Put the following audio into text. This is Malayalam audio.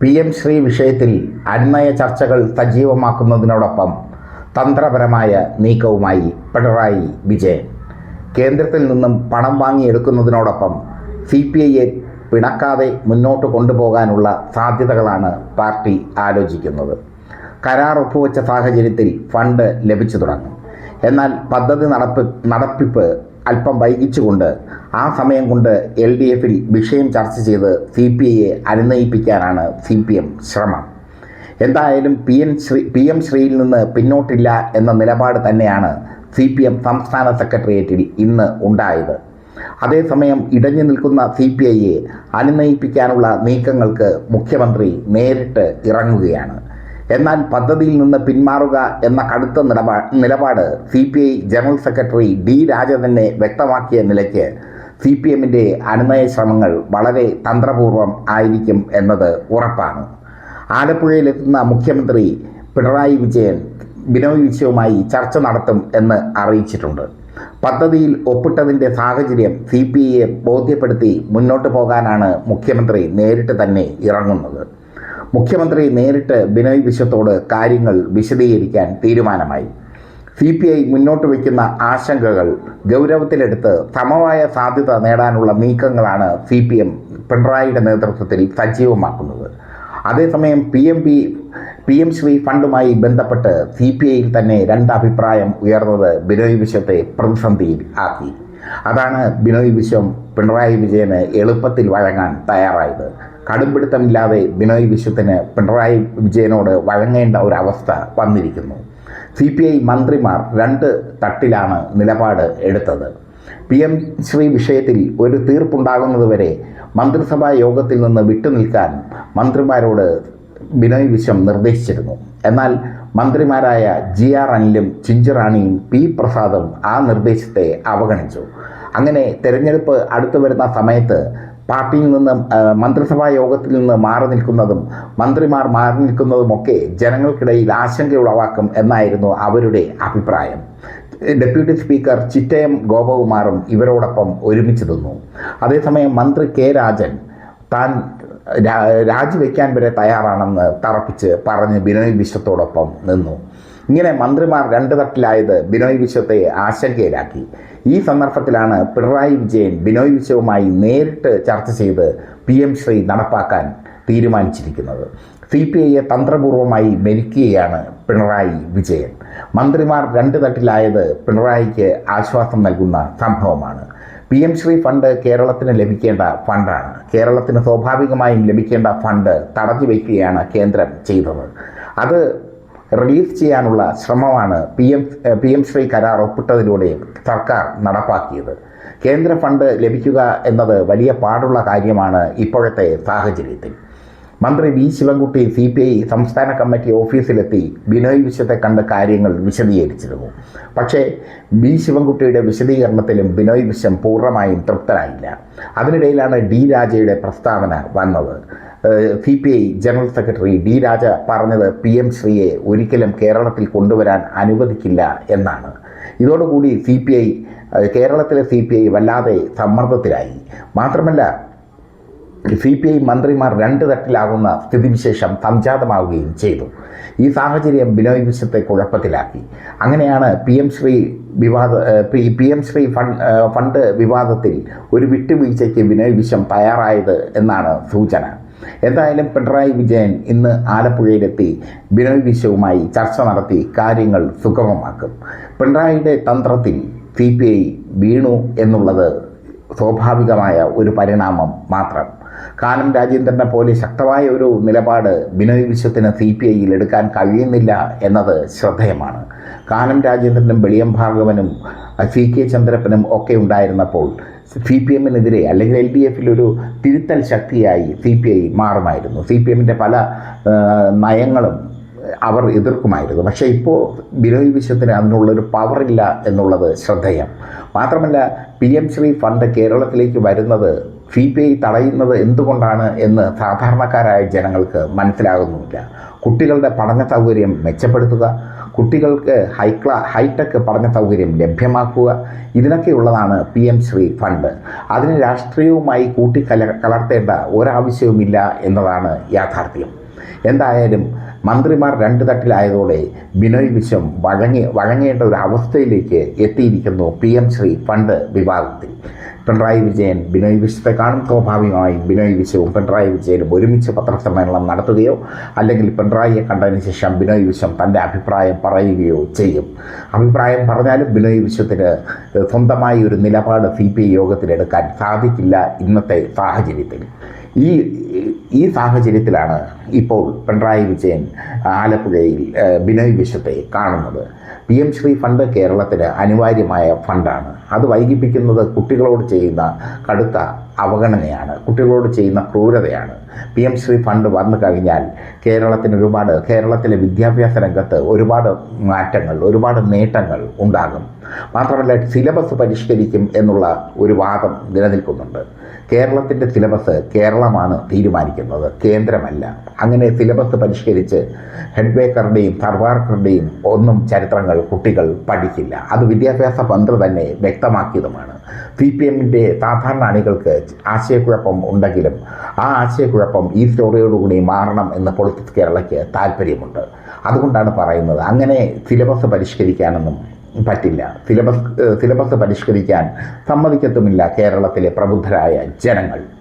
പി എം ശ്രീ വിഷയത്തിൽ അന്മയ ചർച്ചകൾ സജീവമാക്കുന്നതിനോടൊപ്പം തന്ത്രപരമായ നീക്കവുമായി പിണറായി വിജയൻ. കേന്ദ്രത്തിൽ നിന്നും പണം വാങ്ങിയെടുക്കുന്നതിനോടൊപ്പം സി പി ഐയെ പിണക്കാതെ മുന്നോട്ട് കൊണ്ടുപോകാനുള്ള സാധ്യതകളാണ് പാർട്ടി ആലോചിക്കുന്നത്. കരാർ ഒപ്പുവെച്ച സാഹചര്യത്തിൽ ഫണ്ട് ലഭിച്ചു തുടങ്ങും. എന്നാൽ പദ്ധതി നടപ്പ് നടത്തിപ്പ് അല്പം വൈകിച്ചുകൊണ്ട് ആ സമയം കൊണ്ട് എൽ ഡി എഫിൽ വിഷയം ചർച്ച ചെയ്ത് സി പി ഐയെ അനുനയിപ്പിക്കാനാണ് സി പി എം ശ്രമം. എന്തായാലും P N Shri P M ശ്രീയിൽ നിന്ന് പിന്നോട്ടില്ല എന്ന നിലപാട് തന്നെയാണ് സി പി എം സംസ്ഥാന സെക്രട്ടേറിയറ്റിൽ ഇന്ന് ഉണ്ടായത്. അതേസമയം ഇടഞ്ഞു നിൽക്കുന്ന സി പി ഐയെ അനുനയിപ്പിക്കാനുള്ള നീക്കങ്ങൾക്ക് മുഖ്യമന്ത്രി നേരിട്ട് ഇറങ്ങുകയാണ്. എന്നാൽ പദ്ധതിയിൽ നിന്ന് പിന്മാറുക എന്ന കടുത്ത നിലപാ നിലപാട് C P I general secretary D Raja തന്നെ വ്യക്തമാക്കിയ നിലയ്ക്ക് സി പി എമ്മിന്റെ അനുനയ ശ്രമങ്ങൾ വളരെ തന്ത്രപൂർവം ആയിരിക്കും എന്നത് ഉറപ്പാണ്. ആലപ്പുഴയിലെത്തുന്ന മുഖ്യമന്ത്രി പിണറായി വിജയൻ ബിനോയ് വിജയവുമായി ചർച്ച നടത്തും എന്ന് അറിയിച്ചിട്ടുണ്ട്. പദ്ധതിയിൽ ഒപ്പിട്ടതിന്റെ സാഹചര്യം സി ബോധ്യപ്പെടുത്തി മുന്നോട്ട് പോകാനാണ് മുഖ്യമന്ത്രി നേരിട്ട് തന്നെ ഇറങ്ങുന്നത്. മുഖ്യമന്ത്രി നേരിട്ട് ബിനോയ് വിശ്വത്തോട് കാര്യങ്ങൾ വിശദീകരിക്കാൻ തീരുമാനമായി. സി പി ഐ മുന്നോട്ട് വയ്ക്കുന്ന ആശങ്കകൾ ഗൗരവത്തിലെടുത്ത് സമവായ സാധ്യത നേടാനുള്ള നീക്കങ്ങളാണ് സി പി എം പിണറായിയുടെ നേതൃത്വത്തിൽ സജീവമാക്കുന്നത്. അതേസമയം P M P P M Shri ഫണ്ടുമായി ബന്ധപ്പെട്ട് സി പി ഐയിൽ തന്നെ രണ്ടഭിപ്രായം ഉയർന്നത് ബിനോയ് വിശ്വത്തെ പ്രതിസന്ധിയിൽ ആക്കി. അതാണ് ബിനോയ് വിശ്വം പിണറായി വിജയന് എളുപ്പത്തിൽ വഴങ്ങാൻ തയ്യാറായത്. കടുംപിടുത്തമില്ലാതെ ബിനോയ് വിശ്വത്തിന് പിണറായി വിജയനോട് വഴങ്ങേണ്ട ഒരവസ്ഥ വന്നിരിക്കുന്നു. സി പി ഐ മന്ത്രിമാർ രണ്ട് തട്ടിലാണ് നിലപാട് എടുത്തത്. പി എം ശ്രീ വിഷയത്തിൽ ഒരു തീർപ്പുണ്ടാകുന്നതുവരെ മന്ത്രിസഭാ യോഗത്തിൽ നിന്ന് വിട്ടുനിൽക്കാൻ മന്ത്രിമാരോട് ബിനോയ് വിശ്വം നിർദ്ദേശിച്ചിരുന്നു. എന്നാൽ മന്ത്രിമാരായ ജി ആർ അനിലും ചിഞ്ചുറാണിയും പി പ്രസാദും ആ നിർദ്ദേശത്തെ അവഗണിച്ചു. അങ്ങനെ തെരഞ്ഞെടുപ്പ് അടുത്തു വരുന്ന സമയത്ത് പാർട്ടിയിൽ നിന്ന് മന്ത്രിസഭാ യോഗത്തിൽ നിന്ന് മാറി നിൽക്കുന്നതും മന്ത്രിമാർ മാറി നിൽക്കുന്നതുമൊക്കെ ജനങ്ങൾക്കിടയിൽ ആശങ്ക ഉളവാക്കും എന്നായിരുന്നു അവരുടെ അഭിപ്രായം. ഡെപ്യൂട്ടി സ്പീക്കർ ചിറ്റയം ഗോപകുമാറും ഇവരോടൊപ്പം ഒരുമിച്ച് നിന്നു. അതേസമയം മന്ത്രി കെ രാജൻ താൻ രാജിവെക്കാൻ വരെ തയ്യാറാണെന്ന് തറപ്പിച്ച് പറഞ്ഞ് ബിനോയ് വിശ്വത്തോടൊപ്പം നിന്നു. ഇങ്ങനെ മന്ത്രിമാർ രണ്ട് തട്ടിലായത് ബിനോയ് വിശ്വത്തെ ആശങ്കയിലാക്കി ഈ സന്ദർഭത്തിലാണ് പിണറായി വിജയൻ ബിനോയ് വിശ്വവുമായി നേരിട്ട് ചർച്ച ചെയ്ത് പി എം ശ്രീ നടപ്പാക്കാൻ തീരുമാനിച്ചിരിക്കുന്നത്. സി പി ഐയെ തന്ത്രപൂർവമായി മെരുക്കുകയാണ് പിണറായി വിജയൻ. മന്ത്രിമാർ രണ്ട് തട്ടിലായത് പിണറായിക്ക് ആശ്വാസം നൽകുന്ന സംഭവമാണ്. പി എം ശ്രീ ഫണ്ട് കേരളത്തിന് ലഭിക്കേണ്ട ഫണ്ടാണ്. കേരളത്തിന് സ്വാഭാവികമായും ലഭിക്കേണ്ട ഫണ്ട് തടഞ്ഞു വയ്ക്കുകയാണ് കേന്ദ്രം ചെയ്തത്. അത് റിലീസ് ചെയ്യാനുള്ള ശ്രമമാണ് P M P M Shri കരാർ ഒപ്പിട്ടതിലൂടെ സർക്കാർ നടപ്പാക്കിയത്. കേന്ദ്ര ഫണ്ട് ലഭിക്കുക എന്നത് വലിയ പാടുള്ള കാര്യമാണ് ഇപ്പോഴത്തെ സാഹചര്യത്തിൽ. മന്ത്രി V Sivankutty C P I സംസ്ഥാന കമ്മിറ്റി ഓഫീസിലെത്തി ബിനോയ് വിശ്വത്തെ കണ്ട കാര്യങ്ങൾ വിശദീകരിച്ചിരുന്നു. പക്ഷേ വി ശിവൻകുട്ടിയുടെ വിശദീകരണത്തിലും ബിനോയ് വിശ്വം പൂർണമായും തൃപ്തരായില്ല. അതിനിടയിലാണ് ഡി രാജയുടെ പ്രസ്താവന വന്നത്. C P I general secretary D Raja പറഞ്ഞത് പി എം ശ്രീയെ ഒരിക്കലും കേരളത്തിൽ കൊണ്ടുവരാൻ അനുവദിക്കില്ല എന്നാണ്. ഇതോടുകൂടി സി പി ഐ കേരളത്തിലെ സി പി ഐ വല്ലാതെ സമ്മർദ്ദത്തിലായി. മാത്രമല്ല സി പി ഐ മന്ത്രിമാർ രണ്ട് തട്ടിലാകുന്ന സ്ഥിതിവിശേഷം സംജാതമാവുകയും ചെയ്തു. ഈ സാഹചര്യം ബിനോയ് വിശ്വത്തെ കുഴപ്പത്തിലാക്കി. അങ്ങനെയാണ് പി എം ശ്രീ വിവാദ P M Shri fund fund വിവാദത്തിൽ ഒരു വിട്ടുവീഴ്ചയ്ക്ക് ബിനോയ് വിശ്വം തയ്യാറായത് എന്നാണ് സൂചന. എന്തായാലും പിണറായി വിജയൻ ഇന്ന് ആലപ്പുഴയിലെത്തി ബിനോയ് വിശ്വവുമായി ചർച്ച നടത്തി കാര്യങ്ങൾ സുഗമമാക്കും. പിണറായിയുടെ തന്ത്രത്തിൽ സി പി ഐ വീണു എന്നുള്ളത് സ്വാഭാവികമായ ഒരു പരിണാമം മാത്രം. കാനം രാജേന്ദ്രനെ പോലെ ശക്തമായ ഒരു നിലപാട് ബിനോയ് വിശ്വത്തിന് സി പി ഐയിൽ എടുക്കാൻ കഴിയുന്നില്ല എന്നത് ശ്രദ്ധേയമാണ്. കാനം രാജേന്ദ്രനും വെളിയം ഭാഗവനും സി കെ ചന്ദ്രപ്പനും ഒക്കെ ഉണ്ടായിരുന്നപ്പോൾ സി പി എമ്മിനെതിരെ അല്ലെങ്കിൽ എൽ ഡി എഫിലൊരു തിരുത്തൽ ശക്തിയായി സി പി ഐ മാറുമായിരുന്നു. സി പി എമ്മിന്റെ പല നയങ്ങളും അവർ എതിർക്കുമായിരുന്നു. പക്ഷേ ഇപ്പോൾ ബിനോയ് വിശ്വത്തിന് അതിനുള്ളൊരു പവറില്ല എന്നുള്ളത് ശ്രദ്ധേയം. മാത്രമല്ല പി എം ശ്രീ ഫണ്ട് കേരളത്തിലേക്ക് വരുന്നത് ഫി പി ഐ തടയുന്നത് എന്തുകൊണ്ടാണ് എന്ന് സാധാരണക്കാരായ ജനങ്ങൾക്ക് മനസ്സിലാകുന്നുമില്ല. കുട്ടികളുടെ പഠന സൗകര്യം മെച്ചപ്പെടുത്തുക കുട്ടികൾക്ക് ഹൈക്ലാ ഹൈടെക് പഠന സൗകര്യം ലഭ്യമാക്കുക ഇതിനൊക്കെയുള്ളതാണ് പി എം ശ്രീ ഫണ്ട്. അതിന് രാഷ്ട്രീയവുമായി കൂട്ടിക്കല കലർത്തേണ്ട ഒരാവശ്യവുമില്ല എന്നതാണ് യാഥാർത്ഥ്യം. എന്തായാലും മന്ത്രിമാർ രണ്ട് തട്ടിലായതോടെ ബിനോയ് വിശ്വം വഴങ്ങി വഴങ്ങേണ്ട ഒരു അവസ്ഥയിലേക്ക് എത്തിയിരിക്കുന്നു പി എം ശ്രീ ഫണ്ട് വിഭാഗത്തിൽ. പിണറായി വിജയൻ ബിനോയ് വിശ്വത്തെ കാണും. സ്വാഭാവികമായും ബിനോയ് വിശ്വവും പിണറായി വിജയനും ഒരുമിച്ച് പത്രസമ്മേളനം നടത്തുകയോ അല്ലെങ്കിൽ പിണറായിയെ കണ്ടതിന് ശേഷം ബിനോയ് വിശ്വം തന്റെ അഭിപ്രായം പറയുകയോ ചെയ്യും. അഭിപ്രായം പറഞ്ഞാലും ബിനോയ് വിശ്വത്തിന് സ്വന്തമായി ഒരു നിലപാട് സി പി ഐ യോഗത്തിലെടുക്കാൻ സാധിക്കില്ല ഇന്നത്തെ സാഹചര്യത്തിൽ. ഈ ഈ സാഹചര്യത്തിലാണ് ഇപ്പോൾ പിണറായി വിജയൻ ആലപ്പുഴയിൽ ബിനോയ് വിശ്വത്തെ കാണുന്നത്. പി എം ശ്രീ ഫണ്ട് കേരളത്തിന് അനിവാര്യമായ ഫണ്ടാണ്. അത് വൈകിപ്പിക്കുന്നത് കുട്ടികളോട് ചെയ്യുന്ന കടുത്ത അവഗണനയാണ് കുട്ടികളോട് ചെയ്യുന്ന ക്രൂരതയാണ്. പി എം ശ്രീ ഫണ്ട് വന്നു കഴിഞ്ഞാൽ കേരളത്തിന് ഒരുപാട് കേരളത്തിലെ വിദ്യാഭ്യാസ രംഗത്ത് ഒരുപാട് മാറ്റങ്ങൾ ഒരുപാട് നേട്ടങ്ങൾ ഉണ്ടാകും. മാത്രമല്ല സിലബസ് പരിഷ്കരിക്കും എന്നുള്ള ഒരു വാദം നിലനിൽക്കുന്നുണ്ട്. കേരളത്തിന്റെ സിലബസ് കേരളമാണ് തീരുമാനിക്കുന്നത് കേന്ദ്രമല്ല. അങ്ങനെ സിലബസ് പരിഷ്കരിച്ച് ഹെഡ്വേക്കറുടെയും സർവാർക്കറുടെയും ഒന്നും ചരിത്രങ്ങൾ കുട്ടികൾ പഠിക്കില്ല അത് വിദ്യാഭ്യാസ മന്ത്രി തന്നെ വ്യക്തമാക്കിയതുമാണ്. സി പി എമ്മിന്റെ സാധാരണ അണികൾക്ക് ആശയക്കുഴപ്പം ഉണ്ടെങ്കിലും ആ ആശയക്കുഴപ്പം ഈ സ്റ്റോറിയോടുകൂടി മാറണം എന്ന് പൊളിറ്റിക്സ് കേരളയ്ക്ക് താല്പര്യമുണ്ട് അതുകൊണ്ടാണ് പറയുന്നത്. അങ്ങനെ സിലബസ് പരിഷ്കരിക്കാനൊന്നും പറ്റില്ല. സിലബസ് സിലബസ് പരിഷ്കരിക്കാൻ സമ്മതിക്കത്തുമില്ല കേരളത്തിലെ പ്രബുദ്ധരായ ജനങ്ങൾ.